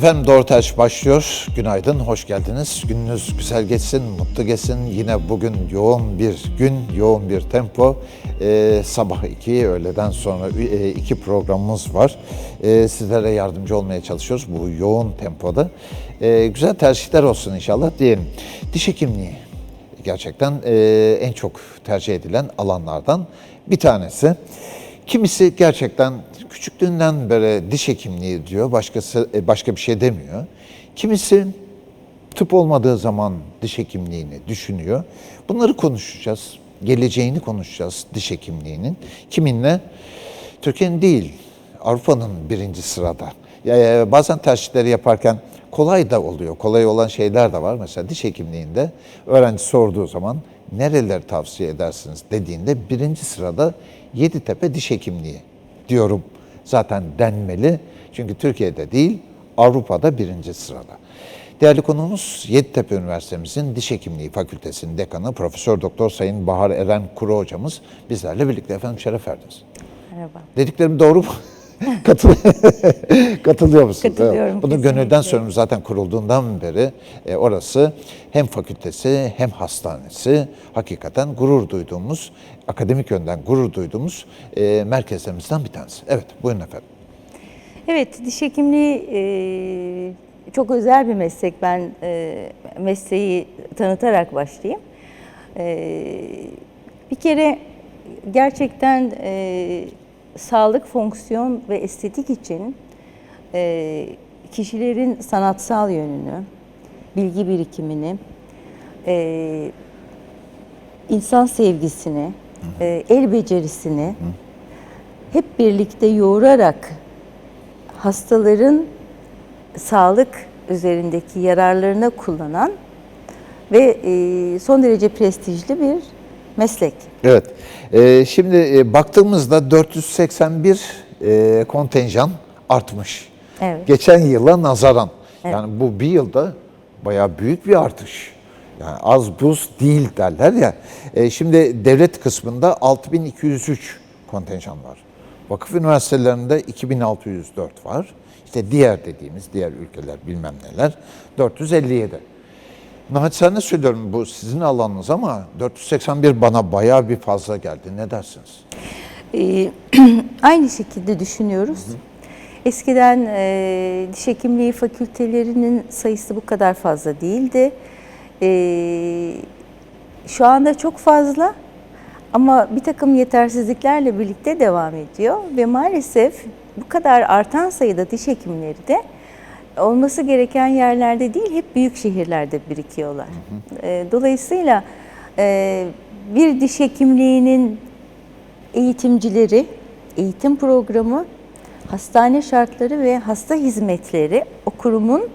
Efendim Doğru Taş başlıyor. Günaydın, hoş geldiniz. Gününüz güzel geçsin, mutlu geçsin. Yine bugün yoğun bir gün, yoğun bir tempo. Ee, sabah 2, öğleden sonra 2 programımız var. Ee, sizlere yardımcı olmaya çalışıyoruz bu yoğun tempoda. Ee, güzel tercihler olsun inşallah diyelim. Diş hekimliği gerçekten e, en çok tercih edilen alanlardan bir tanesi. Kimisi gerçekten küçüklüğünden beri diş hekimliği diyor, başkası e, başka bir şey demiyor. Kimisi tıp olmadığı zaman diş hekimliğini düşünüyor. Bunları konuşacağız. Geleceğini konuşacağız diş hekimliğinin. Kiminle? Türkiye'nin değil, Avrupa'nın birinci sırada. Ya, ya, bazen tercihleri yaparken kolay da oluyor. Kolay olan şeyler de var. Mesela diş hekimliğinde öğrenci sorduğu zaman nereleri tavsiye edersiniz dediğinde birinci sırada Yeditepe Diş Hekimliği diyorum zaten denmeli. Çünkü Türkiye'de değil Avrupa'da birinci sırada. Değerli konuğumuz Yeditepe Üniversitemizin Diş Hekimliği Fakültesinin dekanı Profesör Doktor Sayın Bahar Eren Kuru hocamız bizlerle birlikte efendim şeref verdiniz. Merhaba. Dediklerim doğru mu? Katıl Katılıyor musunuz? Katılıyorum, Evet. Bunu kesinlikle. gönülden söylüyorum zaten kurulduğundan beri e, orası hem fakültesi hem hastanesi hakikaten gurur duyduğumuz, akademik yönden gurur duyduğumuz e, merkezlerimizden bir tanesi. Evet buyurun efendim. Evet, diş hekimliği e, çok özel bir meslek. Ben e, mesleği tanıtarak başlayayım. E, bir kere gerçekten e, sağlık, fonksiyon ve estetik için e, kişilerin sanatsal yönünü, bilgi birikimini, e, insan sevgisini, e, el becerisini hep birlikte yoğurarak hastaların sağlık üzerindeki yararlarına kullanan ve e, son derece prestijli bir meslek. Evet. E, şimdi e, baktığımızda 481 e, kontenjan artmış. Evet. Geçen yıla nazaran. Yani bu bir yılda bayağı büyük bir artış. Yani az buz değil derler ya. E, şimdi devlet kısmında 6203 kontenjan var. Vakıf üniversitelerinde 2604 var. İşte diğer dediğimiz diğer ülkeler bilmem neler 457. Naçizane söylüyorum bu sizin alanınız ama 481 bana bayağı bir fazla geldi. Ne dersiniz? E, aynı şekilde düşünüyoruz. Eskiden e, diş hekimliği fakültelerinin sayısı bu kadar fazla değildi. E, şu anda çok fazla ama bir takım yetersizliklerle birlikte devam ediyor ve maalesef bu kadar artan sayıda diş hekimleri de olması gereken yerlerde değil hep büyük şehirlerde birikiyorlar. E, dolayısıyla e, bir diş hekimliğinin eğitimcileri, eğitim programı, hastane şartları ve hasta hizmetleri o kurumun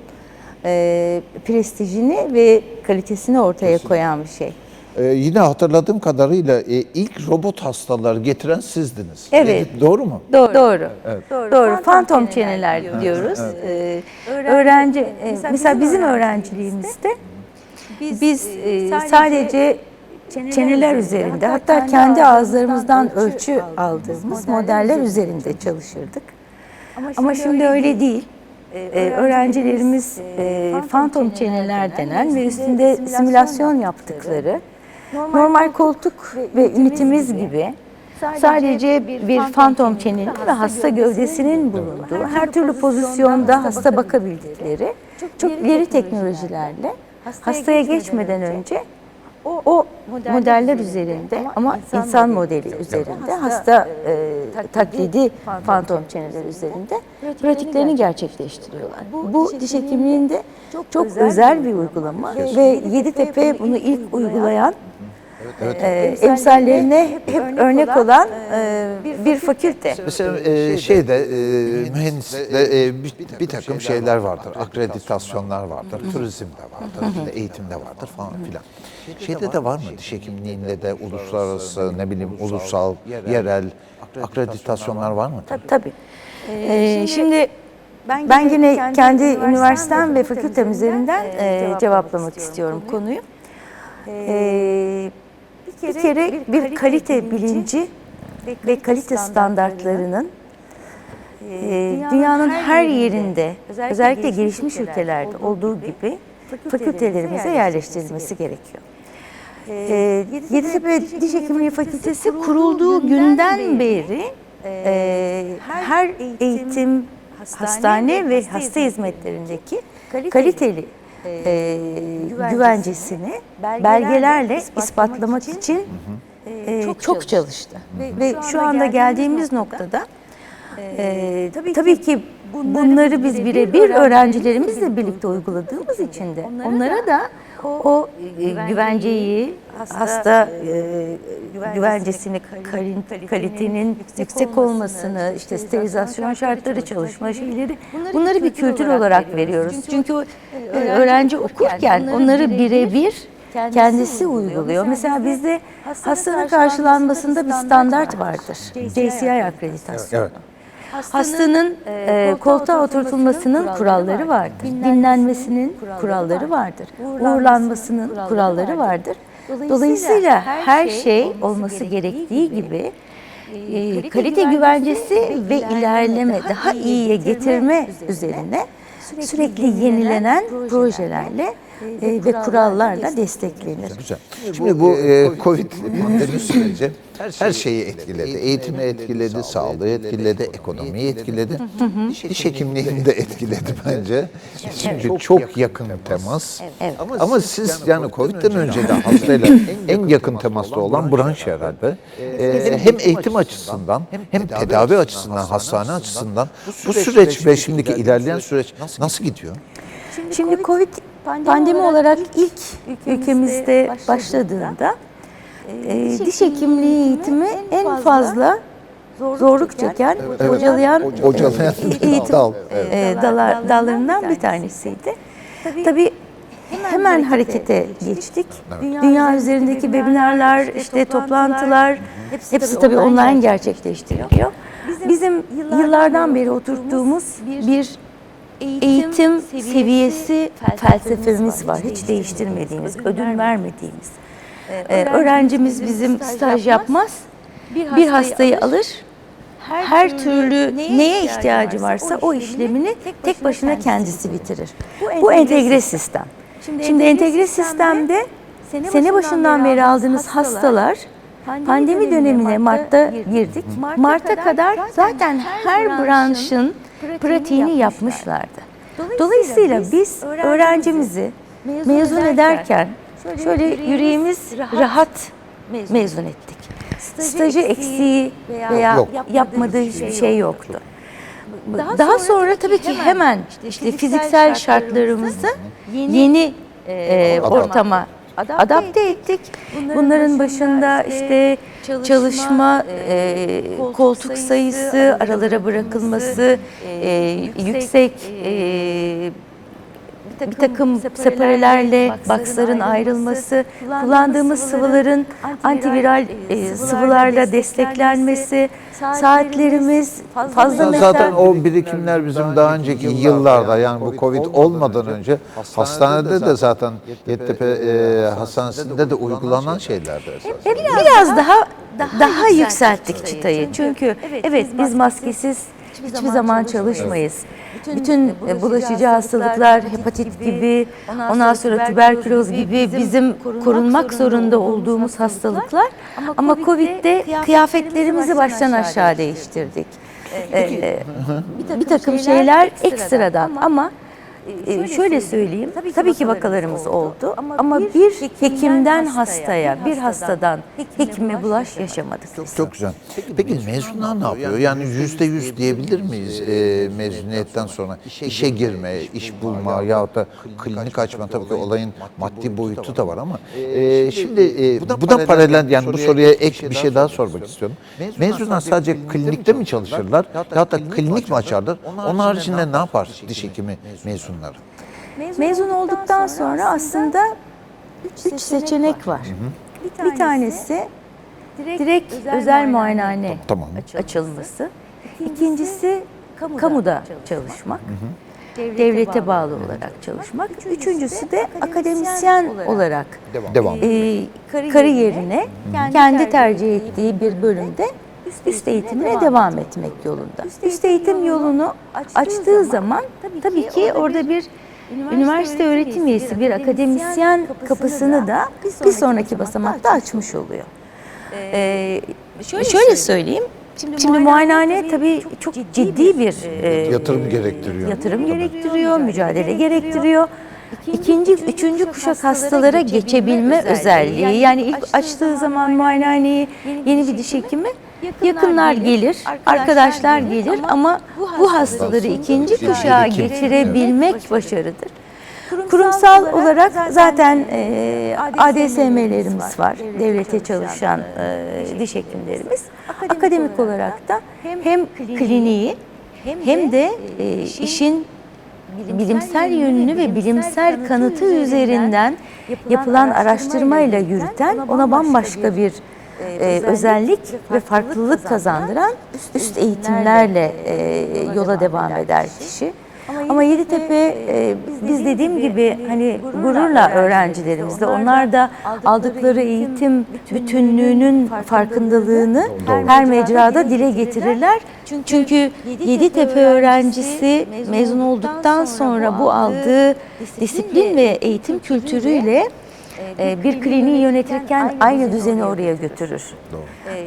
e, prestijini ve kalitesini ortaya koyan bir şey. Ee, yine hatırladığım kadarıyla e, ilk robot hastaları getiren sizdiniz. Evet. E, doğru mu? Doğru. Doğru. Doğru. Fantom çeneler diyoruz. Ee, öğrenci e, mesela bizim öğrenciliğimizde biz e, sadece çeneler üzerinde hatta kendi ağızlarımızdan ölçü aldığımız modeller üzerinde çalışırdık. Ama şimdi öyle değil. Ee, öğrencilerimiz e, fantom çeneler denen ve üstünde simülasyon yaptıkları normal koltuk ve ünitemiz gibi. sadece bir fantom çenenin ve hasta gövdesinin bulunduğu her türlü pozisyonda hasta bakabildikleri çok ileri teknolojilerle hastaya geçmeden önce o modeller üzerinde ama insan modeli üzerinde hasta e, taklidi fantom çeneler üzerinde pratiklerini gerçekleştiriyorlar. Bu diş hekimliğinde çok özel bir uygulama. ve Yeditepe bunu ilk uygulayan e, emsallerine hep örnek olan e, bir fakülte. Mesela e, şeyde e, mühendislikte e, bir, bir takım şeyler vardır. Akreditasyonlar vardır, turizmde vardır, işte eğitimde vardır falan filan. Şeyde de var mı? Diş hekimliğinde de uluslararası, ne bileyim ulusal, yerel akreditasyonlar var mı? Tabii. Tabii. Ee, şimdi ben yine kendi üniversitem ve fakültem üzerinden e, cevaplamak istiyorum konuyu. Ee, bir kere bir kalite bilinci ve kalite standartlarının Ee, dünyanın her yerinde, özellikle gelişmiş ülkelerde olduğu gibi fakültelerimize yerleştirilmesi gerekiyor. Ee, Yeditepe Diş Hekimliği Fakültesi kurulduğu günden beri e, her eğitim, hastane ve hasta hizmetlerindeki kaliteli e, güvencesini belgelerle ispatlamak için e, çok çalıştı. Ve şu anda geldiğimiz noktada e, tabii ki bunları biz birebir öğrencilerimizle birlikte uyguladığımız için de onlara da o e, güvenceyi, hasta e, güvencesini, kalin- kalitenin yüksek olmasını, işte sterilizasyon şartları, çalışma şeyleri bunları bir kültür olarak veriyoruz. Çünkü o, e, öğrenci okurken onları birebir kendisi uyguluyor. Mesela bizde hastanın karşılanmasında bir standart vardır. JCI akreditasyonu. Evet. Hastanın e, koltuğa oturtulmasının kuralları vardır. Dinlenmesinin kuralları vardır. Uğurlanmasının kuralları vardır. Dolayısıyla her şey olması gerektiği gibi e, kalite güvencesi ve ilerleme, daha iyiye getirme üzerine sürekli yenilenen projelerle e, ve kurallarla desteklenir. Güzel. Şimdi bu e, Covid pandemi süreci her şeyi etkiledi. Eğitimi etkiledi, sağlığı etkiledi, ekonomiyi etkiledi. Diş hekimliğini de etkiledi bence. Çünkü çok yakın temas. Ama siz yani Covid'den önce de hastayla en yakın temasta olan branş herhalde. E, hem eğitim açısından hem tedavi açısından, hastane açısından bu süreç ve şimdiki ilerleyen süreç nasıl gidiyor? Şimdi Covid pandemi olarak ilk ülkemizde başladığında e, diş hekimliği eğitimi en fazla zorluk çeken, bocalayan Bocalayan e, eğitim dal, e, dalar- dallarından bir tanesiydi. Tabii hemen harekete geçtik. Dünya üzerindeki webinarlar, işte toplantılar hepsi tabii online gerçekleştiriliyor. Bizim yıllardan beri oturttuğumuz bir eğitim seviyesi felsefemiz var. Hiç değiştirmediğimiz, ödün vermediğimiz. Ee, öğrencimiz bizim staj yapmaz. Bir hastayı alır. Her türlü neye ihtiyacı varsa o işlemini tek başına kendisi bitirir. Bu entegre sistem. Şimdi entegre sistemde sene başından beri aldığınız hastalar pandemi dönemine Mart'ta girdik. Mart'a kadar zaten her branşın pratiğini yapmışlardı. Dolayısıyla biz öğrencimizi mezun ederken şöyle yüreğimiz rahat mezun ettik. Stajı eksiği veya Yok. yapmadığı hiçbir şey yoktu. Daha sonra tabii ki hemen işte fiziksel şartlarımızı yeni e, ortama adapte ettik. Bunların başında işte çalışma, e, koltuk sayısı, aralara bırakılması, e, yüksek e, bir takım separelerle baksların ayrılması, kullandığımız sıvıların antiviral e, sıvılarla desteklenmesi, saatlerimiz fazla Zaten miktar o birikimler bizim daha önceki yıllarda yani bu Covid olmadan önce hastanede de zaten Yeditepe e, Hastanesi'nde de uygulanan şeylerdi esas. biraz daha daha yükselttik çıtayı. Çünkü evet biz maskesiz hiçbir zaman çalışmayız. Bütün e, bulaşıcı hastalıklar, hepatit gibi, ondan sonra tüberküloz gibi bizim korunmak zorunda olduğumuz hastalıklar. Ama Covid'de kıyafetlerimizi baştan aşağı değiştirdik. Ee, bir takım şeyler ekstradan ama e, şöyle söyleyeyim, tabii ki vakalarımız oldu ama bir hekimden hastaya, bir hastadan hekime bulaş yaşamadık. biz. Çok güzel. Peki mezunlar ne yapıyor? Yani yüzde yüz diyebilir miyiz e, mezuniyetten sonra? İşe girme, iş bulma yahut da klinik açma tabii ki olayın maddi boyutu da var ama e, şimdi e, bu da paralel yani bu soruya ek bir şey daha sormak istiyorum. Mezunlar sadece klinikte mi çalışırlar yahut da klinik mi açarlar? Onun haricinde ne yapar diş hekimi mezunları? Mezun olduktan sonra aslında üç seçenek var. Bir tanesi direkt özel muayenehane Tamam. açılması. İkincisi kamuda çalışmak. Devlete bağlı olarak çalışmak. Üçüncüsü de akademisyen olarak Devam. e, kariyerine kendi tercih ettiği bir bölümde üst eğitimine devam etmek yolunda. Üst eğitim yolunu açtığı zaman tabii ki orada bir üniversite öğretim üyesi, bir akademisyen kapısını da bir sonraki basamakta açmış oluyor. Ee, şöyle söyleyeyim. Şimdi, muayenehane tabii çok ciddi bir e, Yatırım gerektiriyor. yatırım gerektiriyor, mücadele gerektiriyor. İkinci, üçüncü kuşak hastalara geçebilme özelliği. Yani ilk açtığı zaman muayenehaneyi yeni bir diş hekimi yakınlar gelir, arkadaşlar gelir ama bu hastaları ikinci kuşağa geçirebilmek başarıdır. Kurumsal olarak zaten e, ADSM'lerimiz var, devlete çalışan e, diş hekimlerimiz. Akademik olarak da hem kliniği hem de e, işin bilimsel yönünü ve bilimsel kanıtı üzerinden yapılan araştırmayla yürüten, ona bambaşka bir e, özellik ve farklılık kazandıran üst eğitimlerle e, yola devam eder kişi. Ama Yeditepe e, biz dediğim gibi hani gururla öğrencilerimizle onlar da aldıkları eğitim bütünlüğünün farkındalığını her mecrada dile getirirler. Çünkü Yeditepe öğrencisi mezun olduktan sonra bu aldığı disiplin ve eğitim kültürüyle e, bir kliniği yönetirken aynı düzeni oraya götürür.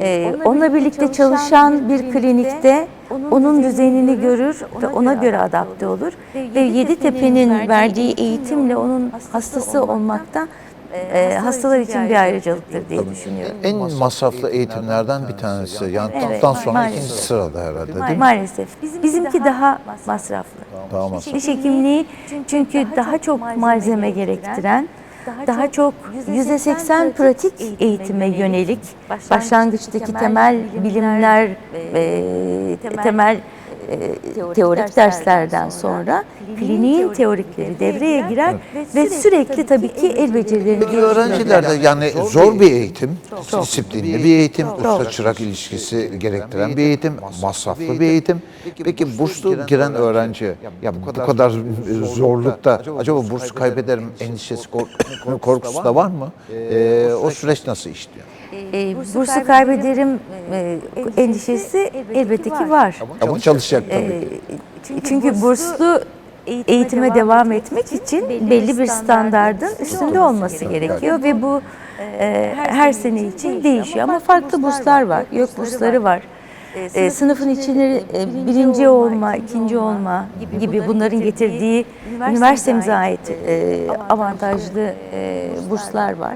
E, Onunla birlikte çalışan bir klinikte onun düzenini görür ve ona göre adapte olur. Ve Yeditepe'nin verdiği eğitimle onun hastası olmakta e, hastalar için bir ayrıcalıktır diye düşünüyorum. En masraflı eğitimlerden bir tanesi. Yani Evet, tıptan sonra maalesef. ikinci sırada herhalde değil mi? Maalesef. Bizimki daha masraflı. Daha masraflı. Diş hekimliği çünkü daha çok malzeme gerektiren, daha çok %80 pratik eğitime yönelik başlangıçtaki temel bilimler ve temel e, teorik derslerden sonra kliniğin teorikleri devreye girer ve sürekli tabii ki el becerilerini Peki öğrencilerde yani zor bir eğitim, disiplinli bir eğitim, usta çırak ilişkisi gerektiren bir eğitim, masraflı bir eğitim. Peki burslu giren öğrenci ya bu kadar zorlukta acaba bursu kaybederim endişesi, kork- korkusu da var mı? Ee, o süreç nasıl işliyor? E, bursu kaybederim e, endişesi elbette ki var. Ama çalışacak tabii. E, Çünkü burslu eğitime devam etmek için belli bir standardın üstünde olması gerekiyor ve bu e, her sene için değişiyor ama farklı burslar var, yok bursları var. E, sınıfın içinde e, birinci olma, ikinci olma gibi bunların getirdiği üniversitemize ait e, avantajlı e, burslar var.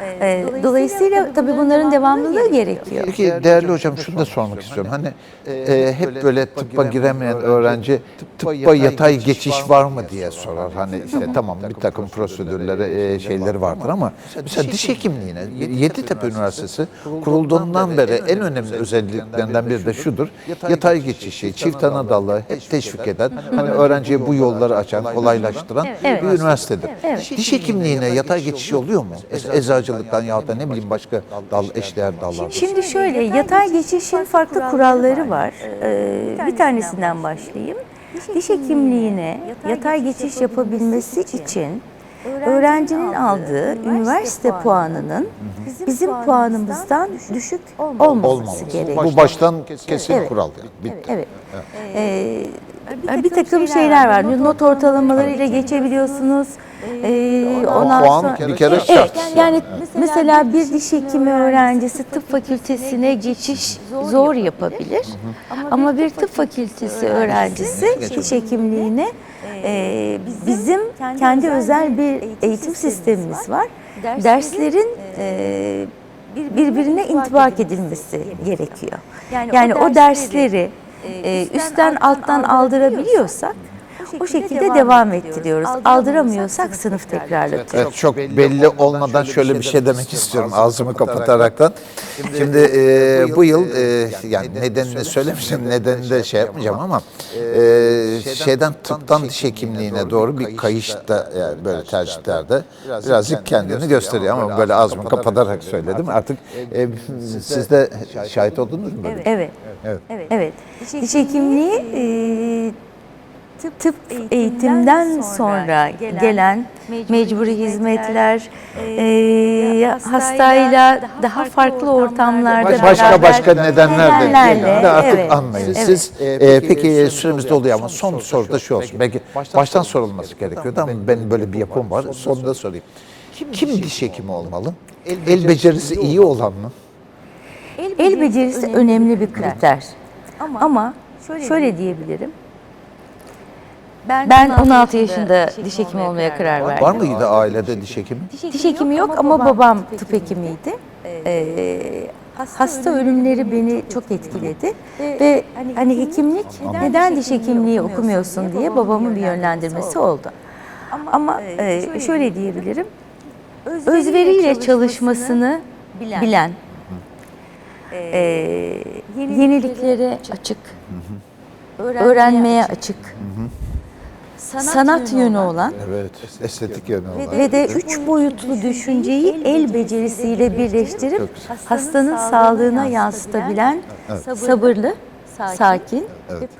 E, Dolayısıyla tabii bunların devamlılığı gerekiyor. Peki değerli hocam şunu da sormak istiyorum. Hani e, hep böyle tıbba giremeyen öğrenci tıbba yatay geçiş var mı diye sorar. Hani işte tamam bir takım prosedürleri e, şeyleri vardır ama mesela diş hekimliğine Yeditepe Üniversitesi kurulduğundan beri en önemli özelliklerinden biri de şudur. Yatay geçişi, çift ana dalı hep teşvik eden, hani öğrenciye bu yolları açan, kolaylaştıran Evet. bir üniversitedir. Evet. Diş hekimliğine yatay geçiş oluyor mu? Ez- Eczacılıktan yahut da ne bileyim başka dal, eşdeğer dallar. Şimdi şöyle yatay geçişin farklı kuralları var. Ee, bir tanesinden başlayayım. Diş hekimliğine yatay geçiş yapabilmesi için öğrencinin aldığı üniversite puanının bizim puanımızdan düşük olmaması gerekiyor. Bu baştan kesin Evet. kural yani. Bitti. Evet. Ee, bir takım şeyler var. Not ortalamalarıyla geçebiliyorsunuz. Ee, ondan puan sonra bir kere Evet, şart. yani mesela bir diş hekimi öğrencisi tıp fakültesine geçiş zor yapabilir. Ama bir tıp fakültesi öğrencisi diş hekimliğine e, bizim kendi özel bir eğitim sistemimiz var. Derslerin e, birbirine intibak edilmesi gerekiyor. Yani o dersleri e, üstten alttan aldırabiliyorsak o şekilde devam ettiriyoruz. Aldıramıyorsak sınıf tekrarlatıyoruz. Evet çok belli olmadan şöyle bir şey demek istiyorum ağzımı kapataraktan. Şimdi e, bu yıl e, yani nedenini söylemeyeceğim, nedenini de şey yapmayacağım ama e, şeyden tıptan diş hekimliğine doğru bir kayış da yani böyle tercihlerde birazcık kendini gösteriyor ama böyle ağzımı kapatarak söyledim. Artık e, siz de şahit oldunuz mu böyle? Evet. Evet. Evet. Diş hekimliği e, tıp eğitimden sonra gelen mecburi hizmetler, e, hastayı hastayla daha farklı ortamlarda Baş- başka beraber başka nedenler de, nedenlerle, de artık evet, anmayın. evet. Siz e, peki süremiz doluyor ama son soru da şu olsun. Belki baştan sorulması gerekiyordu ama benim böyle bir yapım var. Sonunda sorayım. Kim diş hekimi olmalı? El becerisi iyi olan mı? El becerisi önemli bir kriter. Ama şöyle diyebilirim. Ben 16 yaşında diş hekimi olmaya karar verdim. Var mıydı ailede diş hekimi? Diş hekimi yok ama babam tıp hekimiydi. Ee, hasta ölümleri beni çok etkiledi. ve hani hekimlik neden diş hekimliği okumuyorsun diye babamın bir yönlendirmesi oldu. Ama e, şöyle diyebilirim. Özveriyle çalışmasını bilen, e, yeniliklere açık, öğrenmeye açık, sanat yönü olan Evet, estetik yönü olan. ve de üç boyutlu düşünceyi el becerisiyle birleştirip hastanın sağlığına yansıtabilen sabırlı, sakin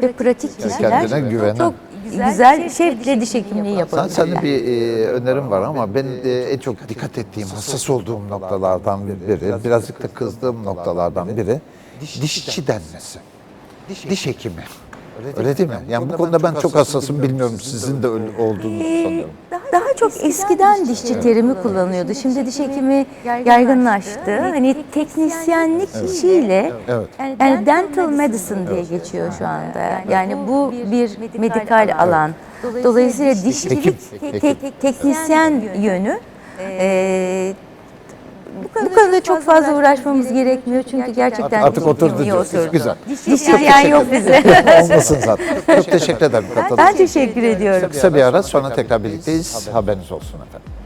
ve pratik kişiler Kendine güvenen. çok güzel şevkle diş hekimliği yapabilirler. senin bir e, önerim var ama ben e, en çok dikkat ettiğim, hassas olduğum noktalardan biri, birazcık da kızdığım noktalardan biri dişçi denmesi. Diş hekimi. Öyle değil mi? Yani bu konuda ben çok hassasım. Bilmiyorum sizin de öyle olduğunu sanıyorum. Daha çok eskiden dişçi terimi kullanıyordu. Şimdi diş hekimi yaygınlaştı. Hani teknisyenlik işiyle Evet. yani dental medicine diye geçiyor şu anda. Yani bu bir medikal alan. Dolayısıyla dişçilik tek- teknisyen yönü. Ee, bu konuda çok fazla uğraşmamız gerekmiyor çünkü gerçekten Artık diş oturdu iyi diyorsunuz. oturdu. Güzel. Dişçi diyen yok bize. Olmasın zaten. Çok teşekkür ederim katıldığınız Ben için. teşekkür ediyorum. Kısa bir ara sonra tekrar birlikteyiz. Haberiniz olsun efendim.